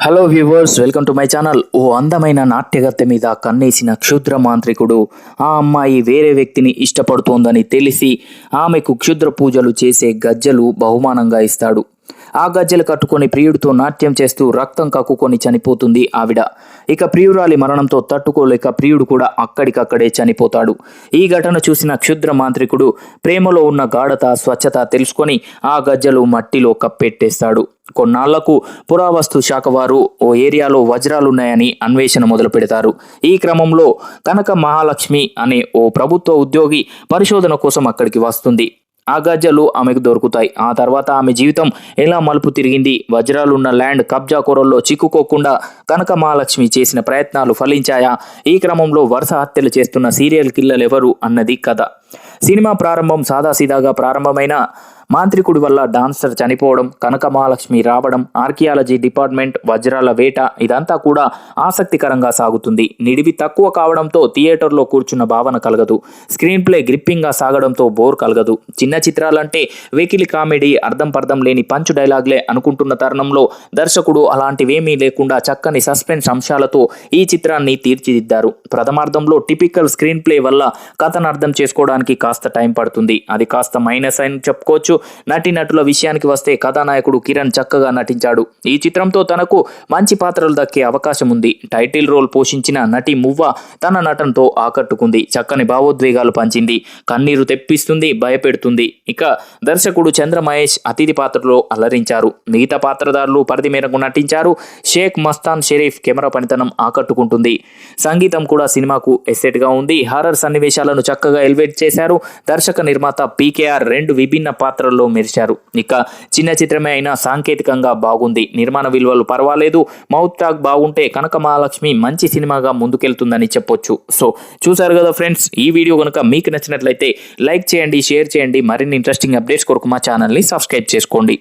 Hello viewers welcome to my channel ఓ అందమైన నాట్యగత్తె మీద కన్నేసిన క్షుద్ర మాంత్రికుడు. ఆ అమ్మాయి వేరే వ్యక్తిని ఇష్టపడుతోందని తెలిసి ఆమెకు క్షుద్ర పూజలు చేసే గజ్జలు బహుమానంగా ఇస్తాడు. ఆ గజ్జలు కట్టుకొని ప్రియుడితో నాట్యం చేస్తూ రక్తం కక్కుకొని చనిపోతుంది ఆవిడ. ఇక ప్రియురాలి మరణంతో తట్టుకోలేక ప్రియుడు కూడా అక్కడికక్కడే చనిపోతాడు. ఈ ఘటన చూసిన క్షుద్ర మాంత్రికుడు ప్రేమలో ఉన్న గాఢత స్వచ్ఛత తెలుసుకొని ఆ గజ్జలు మట్టిలో కప్పెట్టేస్తాడు. కొన్నాళ్ళకు పురావస్తు శాఖ వారు ఓ ఏరియాలో వజ్రాలున్నాయని అన్వేషణ మొదలు పెడతారు. ఈ క్రమంలో కనక మహాలక్ష్మి అనే ఓ ప్రభుత్వ ఉద్యోగి పరిశోధన కోసం అక్కడికి వస్తుంది. ఆ ఆమెకు దొరుకుతాయి. ఆ తర్వాత ఆమె జీవితం ఎలా మలుపు తిరిగింది? వజ్రాలున్న ల్యాండ్ కబ్జా కూరల్లో చిక్కుకోకుండా కనక మహాలక్ష్మి చేసిన ప్రయత్నాలు ఫలించాయా? ఈ క్రమంలో వరుస హత్యలు చేస్తున్న సీరియల్ కిల్లర్ ఎవరు? అన్నది కథ. సినిమా ప్రారంభం సాదాసీదాగా ప్రారంభమైన మాంత్రికుడి వల్ల డాన్సర్ చనిపోవడం కనక మహాలక్ష్మి రావడం ఆర్కియాలజీ డిపార్ట్మెంట్ వజ్రాల వేట ఇదంతా కూడా ఆసక్తికరంగా సాగుతుంది. నిడివి తక్కువ కావడంతో థియేటర్లో కూర్చున్న భావన కలగదు. స్క్రీన్ ప్లే గ్రిప్పింగ్గా సాగడంతో బోర్ కలగదు. చిన్న చిత్రాలంటే వెకిలి కామెడీ అర్థం పర్థం లేని పంచు డైలాగ్లే అనుకుంటున్న తరుణంలో దర్శకుడు అలాంటివేమీ లేకుండా చక్కని సస్పెన్స్ అంశాలతో ఈ చిత్రాన్ని తీర్చిదిద్దారు. ప్రథమార్థంలో టిపికల్ స్క్రీన్ ప్లే వల్ల కథను అర్థం చేసుకోవడానికి కాస్త టైం పడుతుంది. అది కాస్త మైనస్ అని చెప్పుకోవచ్చు. నటీనటుల విషయానికి వస్తే కథానాయకుడు కిరణ్ చక్కగా నటించాడు. ఈ చిత్రంతో తనకు మంచి పాత్రలు దక్కే అవకాశం ఉంది. టైటిల్ రోల్ పోషించిన నటి మువ్వ తన నటనతో ఆకట్టుకుంది. చక్కని భావోద్వేగాలు పంచింది. కన్నీరు తెప్పిస్తుంది భయపెడుతుంది. ఇక దర్శకుడు చంద్ర మహేష్ అతిథి పాత్రలో అలరించారు. మిగతా పాత్రదారులు పరిధి మేరకు నటించారు. షేక్ మస్తాన్ షరీఫ్ కెమెరా పనితనం ఆకట్టుకుంటుంది. సంగీతం కూడా సినిమాకు ఎసెట్గా ఉంది. హారర్ సన్నివేశాలను చక్కగా ఎలివేట్ చేశారు. దర్శక నిర్మాత పీకేఆర్ రెండు విభిన్న పాత్రల్లో మెరిశారు. ఇక చిన్న చిత్రమే అయినా సాంకేతికంగా బాగుంది. నిర్మాణ విలువలు పర్వాలేదు. మౌత్ టాక్ బాగుంటే కనక మహాలక్ష్మి మంచి సినిమాగా ముందుకెళ్తుందని చెప్పొచ్చు. సో చూసారు కదా ఫ్రెండ్స్ ఈ వీడియో కనుక మీకు నచ్చినట్లయితే లైక్ చేయండి షేర్ చేయండి. మరిన్ని ఇంట్రెస్టింగ్ అప్డేట్స్ కొరకు మా ఛానల్ని సబ్స్క్రైబ్ చేసుకోండి.